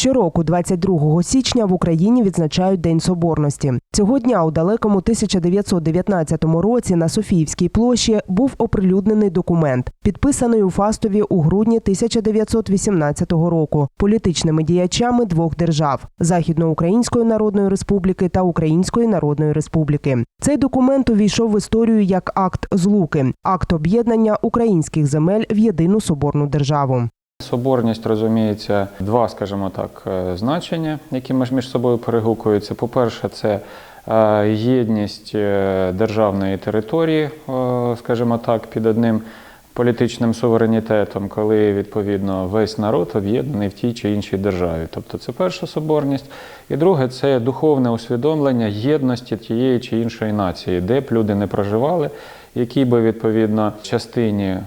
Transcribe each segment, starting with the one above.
Щороку, 22 січня, в Україні відзначають День Соборності. Цього дня у далекому 1919 році на Софіївській площі був оприлюднений документ, підписаний у Фастові у грудні 1918 року політичними діячами двох держав Західноукраїнської Народної Республіки та Української Народної Республіки. Цей документ увійшов в історію як акт злуки, акт об'єднання українських земель в єдину соборну державу. Соборність розуміється два, скажімо так, е, значення, які між собою перегукуються. По-перше, це е, єдність е, державної території, скажімо так, під одним політичним суверенітетом, коли відповідно весь народ об'єднаний в тій чи іншій державі. Тобто це перша соборність. І друге це духовне усвідомлення єдності тієї чи іншої нації, де б люди не проживали, якій би відповідно частині е,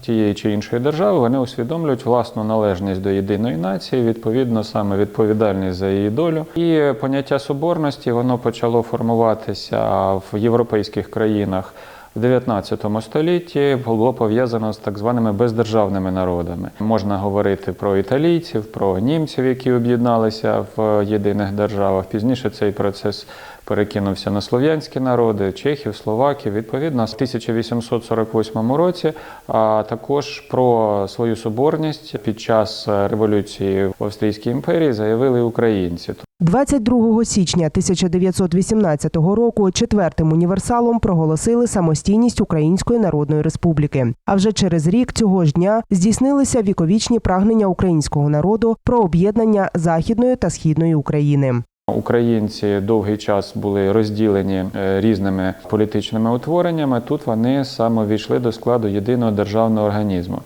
тієї чи іншої держави вони усвідомлюють власну належність до єдиної нації, відповідно саме відповідальність за її долю. І поняття соборності воно почало формуватися в європейських країнах. В 19 столітті було пов'язано з так званими бездержавними народами. Можна говорити про італійців, про німців, які об'єдналися в єдиних державах. Пізніше цей процес перекинувся на слов'янські народи, чехів, словаків. Відповідно, в 1848 році, а також про свою соборність під час революції в Австрійській імперії заявили українці. 22 січня 1918 року четвертим універсалом проголосили самостійність Української Народної Республіки. А вже через рік цього ж дня здійснилися віковічні прагнення українського народу про об'єднання Західної та Східної України. Українці довгий час були розділені е, різними політичними утвореннями. Тут вони саме війшли до складу єдиного державного організму.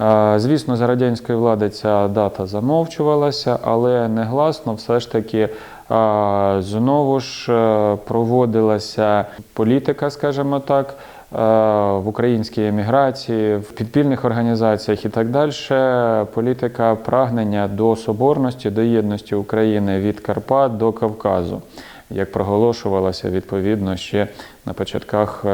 Е, Звісно, за радянської влади ця дата замовчувалася, але негласно все ж таки е, знову ж е, проводилася політика, скажімо так, е, в українській еміграції, в підпільних організаціях і так далі. Політика прагнення до соборності, до єдності України від Карпат до Кавказу, як проголошувалося відповідно ще на початках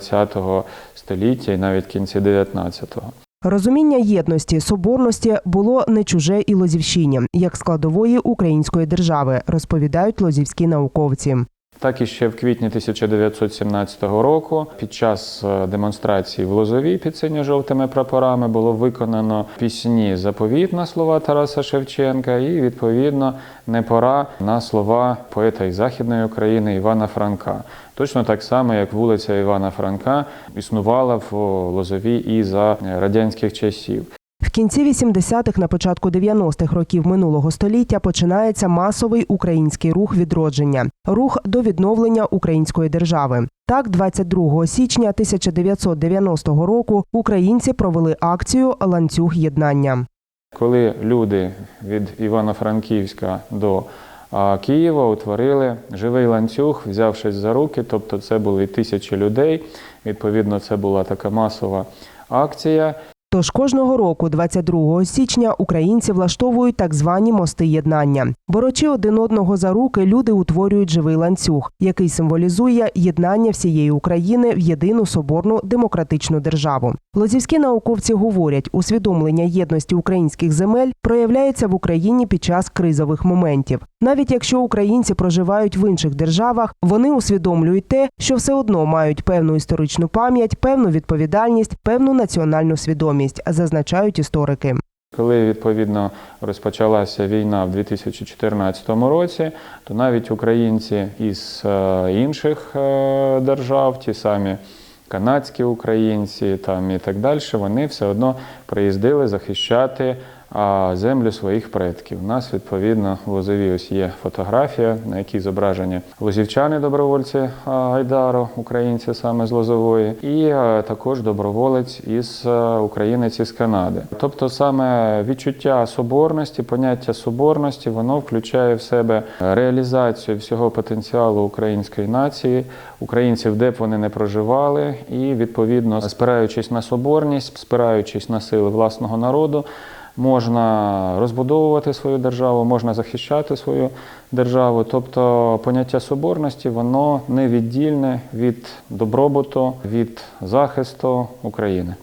ХХ століття і навіть кінці 19-го. Розуміння єдності соборності було не чуже і Лозівщині, як складової української держави, розповідають лозівські науковці. Так і ще в квітні 1917 року, під час е, демонстрації в Лозовій під синьо-жовтими прапорами було виконано пісні заповіт на слова Тараса Шевченка і відповідно не пора на слова поета із Західної України Івана Франка. Точно так само, як вулиця Івана Франка існувала в Лозовій і за радянських часів. В кінці 80-х, на початку 90-х років минулого століття починається масовий український рух відродження, рух до відновлення української держави. Так, 22 січня 1990 року українці провели акцію Ланцюг єднання. Коли люди від Івано-Франківська до Києва утворили живий ланцюг, взявшись за руки, тобто це були тисячі людей. Відповідно, це була така масова акція. Тож кожного року, 22 січня, українці влаштовують так звані мости єднання. Борочи один одного за руки, люди утворюють живий ланцюг, який символізує єднання всієї України в єдину соборну демократичну державу. Лозівські науковці говорять, усвідомлення єдності українських земель проявляється в Україні під час кризових моментів. Навіть якщо українці проживають в інших державах, вони усвідомлюють те, що все одно мають певну історичну пам'ять, певну відповідальність, певну національну свідомість, зазначають історики. Коли відповідно розпочалася війна в 2014 році, то навіть українці із е, інших е, держав, ті самі канадські українці там і так далі, вони все одно приїздили захищати землю своїх предків. У нас відповідно в Лозові ось є фотографія, на якій зображені лозівчани, добровольці а, Гайдару, українці саме з Лозової, і також доброволець із українець із Канади. Тобто саме відчуття соборності, поняття соборності, воно включає в себе реалізацію всього потенціалу української нації, українців, де б вони не проживали, і відповідно спираючись на соборність, спираючись на сили власного народу. Можна розбудовувати свою державу, можна захищати свою державу. Тобто поняття соборності воно невіддільне від добробуту, від захисту України.